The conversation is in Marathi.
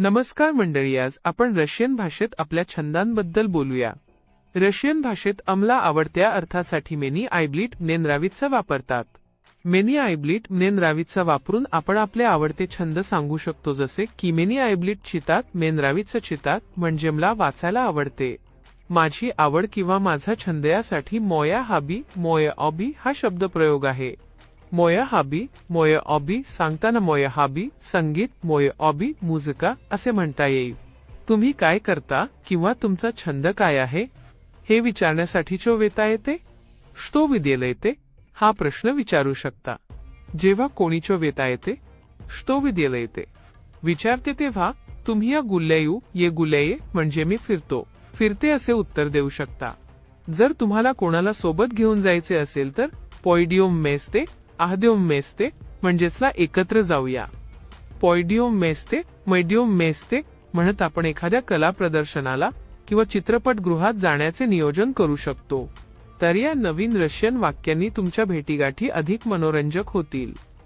नमस्कार मंडळी आज आपण रशियन भाषेत आपल्या छंदांबद्दल बोलूया. रशियन भाषेत अमला आवडत्या अर्थासाठी मेनी आयब्लिट नेनरावीचा वापरतात. मेनी आयब्लिट नेनरावीचा वापरून आपण आपले आवडते छंद सांगू शकतो जसे की मेनी आयब्लिट चितात मेनरावीचं चितात म्हणजे मला वाचायला आवडते. माझी आवड किंवा माझा छंद यासाठी मोया हाबी मोय ऑबी हा शब्द प्रयोग आहे. मोया हाबी मोय ऑबी सांगताना मोय हाबी संगीत मोय ऑबी मुझिका असे म्हणता येईल. तुम्ही काय करता किंवा तुमचा छंद काय आहे? हे विचारण्यासाठी चो वेता येते? श्तो विदेल येते हा प्रश्न विचारू शकता. जेव्हा कोणीचो वेता येते? श्तो विदेल येते विचारते तेव्हा तुम्ही या गुल्लेयू ये गुल्लये म्हणजे मी फिरतो. फिरते असे उत्तर देऊ शकता. जर तुम्हाला कोणाला सोबत घेऊन जायचे असेल तर पॉइडिओम मेसते आहदेव मेसते म्हणजेचला एकत्र जाऊया. पॉइडिओम मेसते मैडिओम मेसते म्हणत आपण एखाद्या कला प्रदर्शनाला किंवा चित्रपटगृहात जाण्याचे नियोजन करू शकतो. तर या नवीन रशियन वाक्यांनी तुमच्या भेटीगाठी अधिक मनोरंजक होतील.